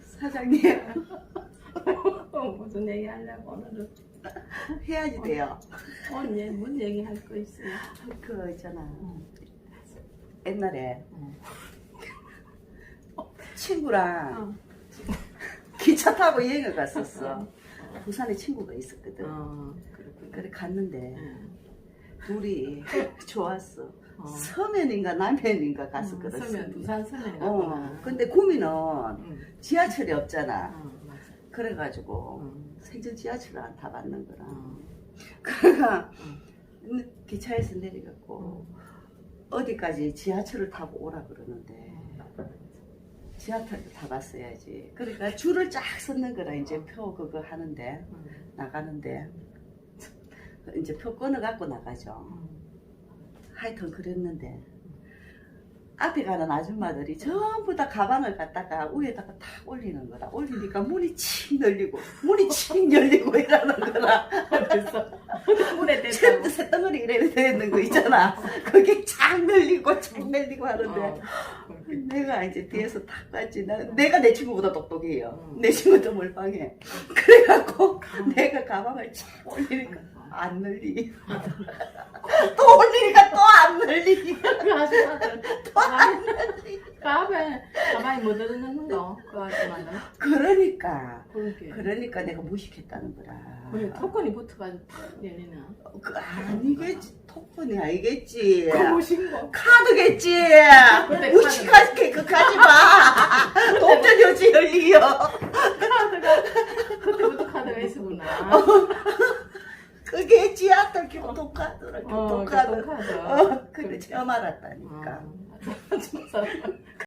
사장님 무슨 얘기 하려고 오늘은 해야지 돼요. 언니 뭔 얘기 할 거 있어요? 그 있잖아. 옛날에 친구랑 기차 타고 여행을 갔었어. 부산에 친구가 있었거든. 어. 그래 갔는데 응. 둘이 좋았어. 어. 서면인가 가서 어, 그랬어. 서면 부산 서면 어. 갔구나. 근데 구미는 응. 지하철이 없잖아. 어, 맞아. 그래가지고 응. 생전 지하철을 안 타봤는 거라. 어. 응. 기차에서 내려갖고 어디까지 지하철을 타고 오라 그러는데 지하철을 타봤어야지. 그러니까 줄을 쫙 섰는 거라 이제 표 그거 하는데 응. 나가는데 이제 표 끊어갖고 나가죠. 응. 하여튼 그랬는데 앞에 가는 아줌마들이 전부 다 가방을 갖다가 위에다가 탁 올리는 거라 올리니까 문이 칙 열리고 문이 칙 열리고 이러는 거라 그래서 새- 댔다고. 새덩어리 이래 되는 거 있잖아. 그게 착 열리고 착 열리고 하는데 어. 내가 이제 뒤에서 탁 봤지 나, 내가 내 친구보다 똑똑해요. 음. 내 친구도 몰빵해. 그래갖고 내가 가방을 착 올리니까 안 열리 또 올리니까 또 안 열리 그 아줌마들 가방에 가방에 뭐 들어있는 거? 그 아줌마는 그러니까. 그렇게. 그러니까 내가 무식했다는 거라. 그래 토건이 붙어가지고 얘네는 그 아니겠지. 토큰이 아니겠지. 그 무신 거 카드겠지. 그때 무식하게 그 가지 마. 엎드려지 열리요. 카드가 그때부터 카드가 있었구나. 그게 지하철 교통카드라 어, 교통카드. 교통카드. 어, 근데. 처음 알았다니까. 어. 진짜